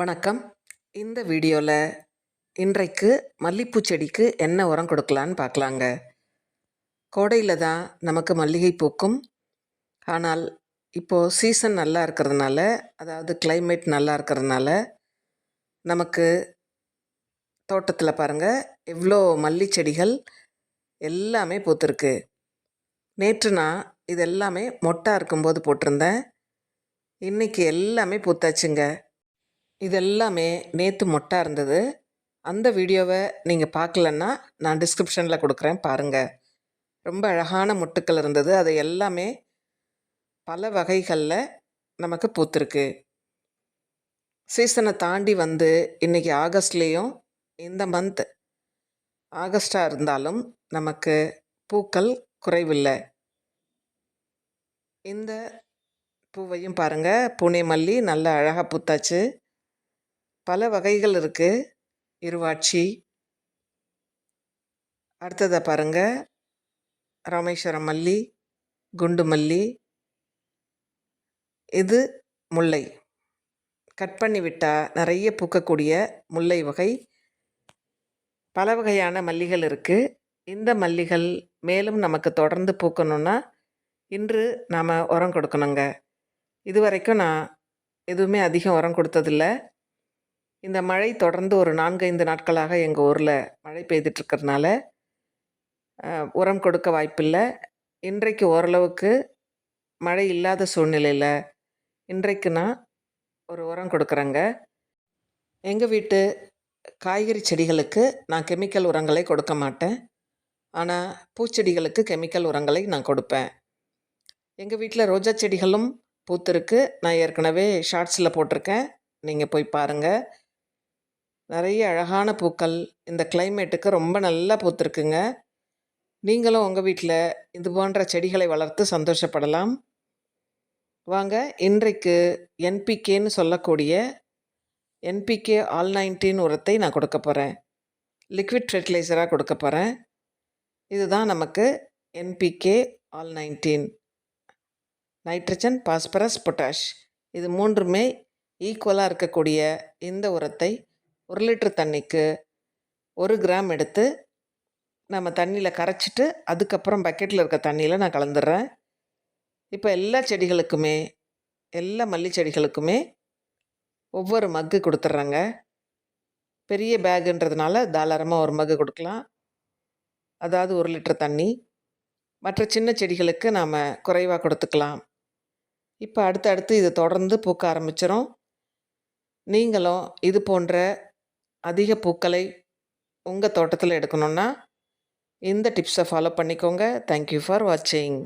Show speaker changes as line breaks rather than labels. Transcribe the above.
வணக்கம். இந்த வீடியோவில் இன்றைக்கு மல்லிப்பூ செடிக்கு என்ன உரம் கொடுக்கலான்னு பார்க்கலாங்க. கோடையில் தான் நமக்கு மல்லிகை பூக்கும். ஆனால் இப்போது சீசன் நல்லா இருக்கிறதுனால அதாவது கிளைமேட் நல்லா இருக்கிறதுனால நமக்கு தோட்டத்தில் பாருங்கள் எவ்வளோ மல்லி செடிகள் எல்லாமே பூத்துருக்கு. நேற்று நான் இது எல்லாமே மொட்டாக இருக்கும்போது போட்டிருந்தேன். இன்னைக்கு எல்லாமே பூத்தாச்சுங்க. இது எல்லாமே நேற்று மொட்டாக இருந்தது. அந்த வீடியோவை நீங்கள் பார்க்கலன்னா நான் டிஸ்கிரிப்ஷனில் கொடுக்குறேன் பாருங்கள் ரொம்ப அழகான மொட்டுக்கள் இருந்தது. அது எல்லாமே பல வகைகளில் நமக்கு பூத்திருக்கு. சீசனை தாண்டி வந்து இன்றைக்கி ஆகஸ்ட்லேயும் இந்த மந்த் ஆகஸ்டாக இருந்தாலும் நமக்கு பூக்கள் குறைவில்லை. இந்த பூவையும் பாருங்கள் பூனை மல்லி நல்ல அழகாக பூத்தாச்சு. பல வகைகள் இருக்குது இருவாட்சி. அடுத்ததை பாருங்க. ராமேஸ்வரம் மல்லி குண்டு மல்லி இது முல்லை. கட் பண்ணி விட்டால் நிறைய பூக்கக்கூடிய முல்லை வகை. பல வகையான மல்லிகள் இருக்குது இந்த மல்லிகள் மேலும் நமக்கு தொடர்ந்து பூக்கணும்னா இன்று நாம் உரம் கொடுக்கணுங்க. இது வரைக்கும் நான் எதுவுமே அதிகம் உரம் கொடுத்ததில்ல. இந்த மழை தொடர்ந்து ஒரு நான்கைந்து நாட்களாக எங்கள் ஊரில் மழை பெய்துட்ருக்கறனால உரம் கொடுக்க வாய்ப்பில்லை. இன்றைக்கு ஓரளவுக்கு மழை இல்லாத சூழ்நிலையில் இன்றைக்கு நான் ஒரு உரம் கொடுக்குறேங்க. எங்கள் வீட்டு காய்கறி செடிகளுக்கு நான் கெமிக்கல் உரங்களை கொடுக்க மாட்டேன். ஆனால் பூச்செடிகளுக்கு கெமிக்கல் உரங்களை நான் கொடுப்பேன். எங்கள் வீட்டில் ரோஜா செடிகளும் பூத்திருக்கு. நான் ஏற்கனவே ஷார்ட்ஸில் போட்டிருக்கேன். நீங்கள் போய் பாருங்கள் நிறைய அழகான பூக்கள். இந்த கிளைமேட்டுக்கு ரொம்ப நல்லா பூத்திருக்குங்க. நீங்களும் உங்கள் வீட்டில் இது போன்ற செடிகளை வளர்த்து சந்தோஷப்படலாம். வாங்க இன்றைக்கு என்பிகேன்னு சொல்லக்கூடிய என்பிகே ஆல் நைன்டீன் உரத்தை நான் கொடுக்க போகிறேன் லிக்விட் ஃபெர்டிலைசராக கொடுக்க போகிறேன் இதுதான் நமக்கு NPK all nineteen nitrogen phosphorus potash இது மூன்றுமே ஈக்குவலாக இருக்கக்கூடிய இந்த உரத்தை ஒரு லிட்டர் தண்ணிக்கு ஒரு கிராம் எடுத்து நம்ம தண்ணியில் கரைச்சிட்டு அதுக்கப்புறம் பக்கெட்டில் இருக்க தண்ணியில் நான் கலந்துடுறேன் இப்போ எல்லா செடிகளுக்குமே எல்லா மல்லி செடிகளுக்குமே ஒவ்வொரு மக்கு கொடுத்துட்றேங்க பெரிய பேகுன்றதுனால தாராளமாக ஒரு மக்கு கொடுக்கலாம். அதாவது ஒரு லிட்டர் தண்ணி. மற்ற சின்ன செடிகளுக்கு நாம் குறைவாக கொடுத்துக்கலாம். இப்போ அடுத்தடுத்து இது தொடர்ந்து பூக்க ஆரம்பிச்சிடும் நீங்களும் இது போன்ற அதிக பூக்களை உங்கள் தோட்டத்தில் எடுக்கணுன்னா இந்த டிப்ஸை ஃபாலோ பண்ணிக்கோங்க. தேங்க்யூ ஃபார் வாட்சிங்